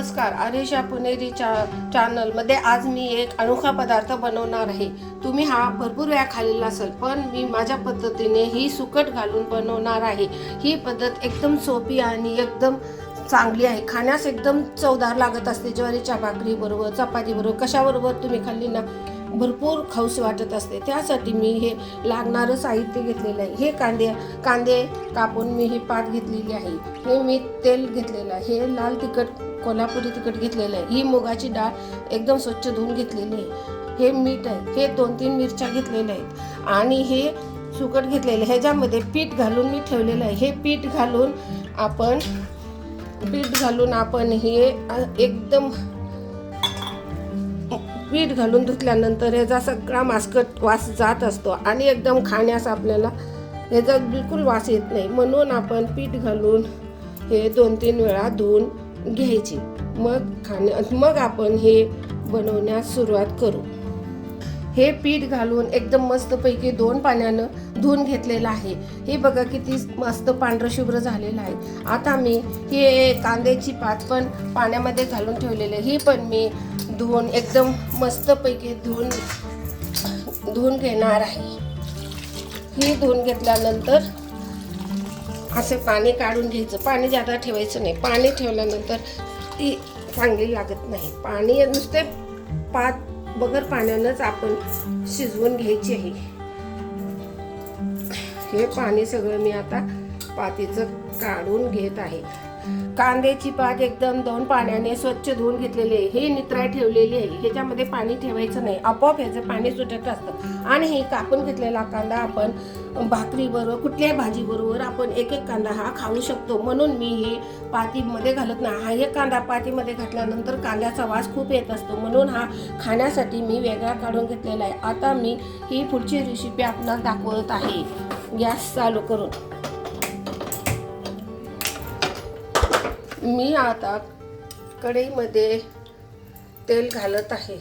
नमस्कार अरेशा पुणेरी चा चॅनलमध्ये आज मी एक अनोखा पदार्थ बनवणार आहे. तुम्ही हा भरपूर वेळा खाल्लेला असेल पण मी माझ्या पद्धतीने ही सुकट घालून बनवणार आहे. ही पद्धत एकदम सोपी आणि एकदम चांगली आहे. खाण्यास एकदम चवदार लागत असते. ज्वारीच्या भाकरीबरोबर चपातीबरोबर कशाबरोबर तुम्ही खाल्ली ना भरपूर खाऊस वाटत असते. त्यासाठी मी हे लागणारं साहित्य घेतलेलं आहे. हे कांदे कांदे कापून मी ही पात घेतलेली आहे. हे मी तेल घेतलेलं आहे. हे लाल तिखट कोल्हापुरी तिखट घेतलेलं आहे. ही मुगाची डाळ एकदम स्वच्छ धुवून घेतलेली आहे. हे मीठ आहे. हे दोन तीन मिरच्या घेतलेल्या आहेत. आणि हे सुकट घेतलेलं आहे. ह्याच्यामध्ये पीठ घालून मी ठेवलेलं आहे. हे पीठ घालून आपण पीठ घालून आपण हे एकदम पीठ घालून धुतल्यानंतर ह्याचा सगळा मास्कट वास जात असतो आणि एकदम खाण्यास आपल्याला ह्याचा बिलकुल वास येत नाही. म्हणून आपण पीठ घालून हे दोन तीन वेळा धुवून घ्यायची. मग खाण्या मग आपण हे बनवण्यास सुरुवात करू. हे पीठ घालून एकदम मस्तपैकी दोन पाण्यानं धुवून घेतलेलं आहे. हे बघा किती मस्त पांढरं शुभ्र झालेलं आहे. आता मी हे कांद्याची पात पण पाण्यामध्ये घालून ठेवलेली आहे. ही पण मी धुवून एकदम मस्तपैकी धुवून धुवून घेणार आहे. ही धुवून घेतल्यानंतर असे पाणी काढून घ्यायचं. पाणी जादा ठेवायचं नाही. पाणी ठेवल्यानंतर ती चांगली लागत नाही. पाणी नुसते पात बगर पाण्यानंच आपण शिजवून घ्यायची आहे. हे पाणी सगळं मी आता पातीचं काढून घेत आहे. कांद्याची पात एकदम दोन पाण्याने स्वच्छ धुवून घेतलेली आहे. हे नित्राय ठेवलेली आहे. ह्याच्यामध्ये पाणी ठेवायचं नाही. आपोआप ह्याचं पाणी सुटत असतं. आणि हे कापून घेतलेला कांदा आपण भाकरीबरोबर कुठल्याही भाजीबरोबर आपण एक एक कांदा हा खाऊ शकतो. म्हणून मी हे पातीमध्ये घालत नाही. हा एक कांदा पातीमध्ये घातल्यानंतर कांद्याचा वास खूप येत असतो. म्हणून हा खाण्यासाठी मी वेगळा काढून घेतलेला आहे. आता मी ही पुढची रेसिपी आपणास दाखवत आहे. गॅस चालू करून मी आता कढईमध्ये तेल घालत आहे.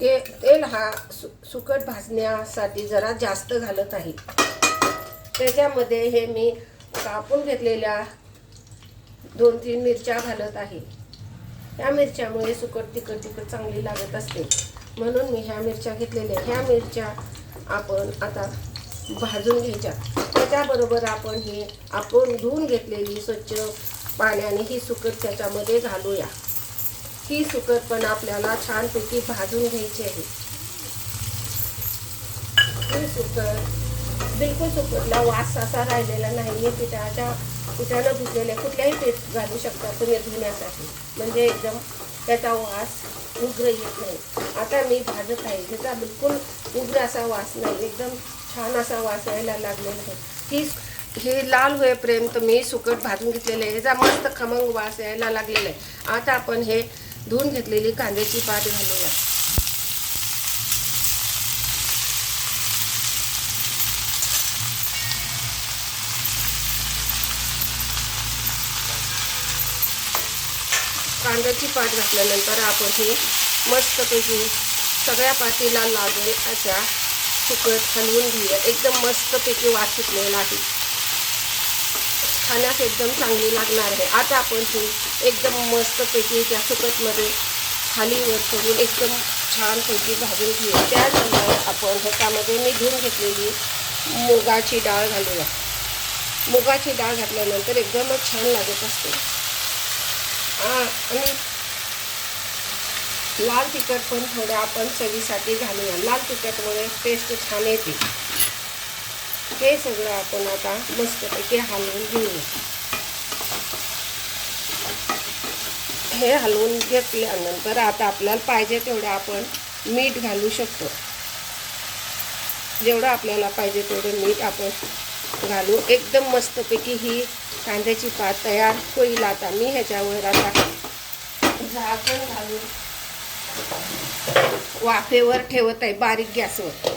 ते तेल हा सु सुकट भाजण्यासाठी जरा जास्त घालत आहे. त्याच्यामध्ये हे मी कापून घेतलेल्या दोन तीन मिरच्या घालत आहे. ह्या मिरच्यामुळे सुकट तिखट तिखट चांगली लागत असते. म्हणून मी ह्या मिरच्या घेतलेल्या ह्या मिरच्या आपण आता भाजून घ्यायच्या. त्याच्याबरोबर आपण हे आपण धुवून घेतलेली स्वच्छ पाण्याने ही सुकर त्याच्यामध्ये घालूया. ही सुकर पण आपल्याला छानपैकी भाजून घ्यायची आहे. ही सुकर बिलकुल सुकटला वास असा राहिलेला नाही आहे पिठाच्या पिठानं धुतलेले कुठल्याही पीठ घालू शकता तुम्ही धुण्यासाठी. म्हणजे एकदम त्याचा वास उग्र येत नाही. आता मी भाजत आहे. त्याचा बिलकुल उग्र असा वास नाही. एकदम छान असा वास यायला लागलेला आहे. ही हे लाल होईपर्यंत मी सुकट भाजून घेतलेले आहे. ह्याचा मस्त खमंग वास यायला लागलेला आहे. आता आपण हे धुवून घेतलेली कांद्याची पात घालूया. कांद्याची पात घातल्यानंतर आपण हे मस्तपैकी सगळ्या पातीला लागेल अशा सुकत हलवून घेऊया एकदम मस्तपैकी वास सुटलेला आहे. खाण्यास एकदम चांगली लागणार आहे. आता आपण ही एकदम मस्तपैकी त्या सुकतमध्ये खाली वर करून एकदम छानपैकी भाजून घेऊया त्यानंतर आपण ह्याच्यामध्ये मी धुवून घेतलेली मुगाची डाळ घालूया. मुगाची डाळ घातल्यानंतर एकदमच छान लागत असते. आणि लाल तिखट पण थोडं आपण चवीसाठी घालूया. लाल तिखटमुळे टेस्ट छान येते. हे सगळं आपण आता मस्तपैकी हलवून घेऊया. हे हलवून घेतल्यानंतर आता आपल्याला पाहिजे तेवढं आपण मीठ घालू शकतो. जेवढं आपल्याला पाहिजे तेवढं मीठ आपण घालू. एकदम मस्तपैकी ही कांद्याची पात तयार होईल. आता मी ह्याच्यावर आता झाकण घालून वाफेवर ठेवत आहे बारीक गॅसवर.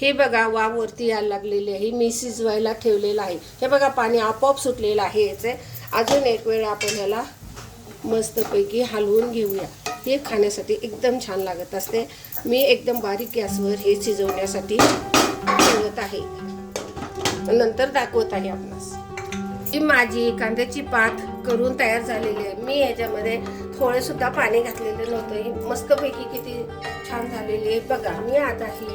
हे बघा वावरती यायला लागलेली आहे. मी शिजवायला ठेवलेलं आहे. हे बघा पाणी आपोआप सुटलेलं आहे याचे. अजून एक वेळ आपण ह्याला मस्तपैकी हलवून घेऊया. हे खाण्यासाठी एकदम छान लागत असते. मी एकदम बारीक गॅसवर हे शिजवण्यासाठी ठेवत आहे. नंतर दाखवत आहे आपणास. ही माझी कांद्याची पात करून तयार झालेली आहे. मी याच्यामध्ये थोडे सुद्धा पाणी घातलेलं नव्हतं. ही मस्तपैकी किती छान झालेली आहे. बघा मी आता ही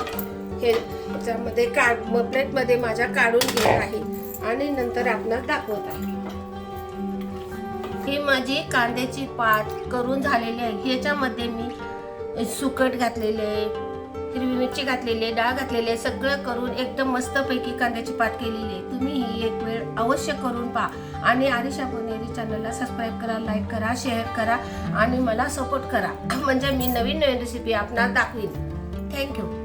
हे याच्यामध्ये काढ प्लेटमध्ये माझ्या काढून घेत आहे आणि नंतर आपणास दाखवत आहे. ही माझी कांद्याची पात करून झालेली आहे. ह्याच्यामध्ये मी सुकट घातलेले आहे हिरवी मिरची घातलेली आहे डाळ घातलेली आहे. सगळं करून एकदम मस्तपैकी कांद्याची पात केलेली आहे. तुम्ही ही एक वेळ अवश्य करून पहा. आणि आरिशा पुणेरी चॅनलला सबस्क्राईब करा लाईक करा शेअर करा आणि मला सपोर्ट करा. म्हणजे मी नवीन नवीन रेसिपी आपणास दाखवीन. थँक्यू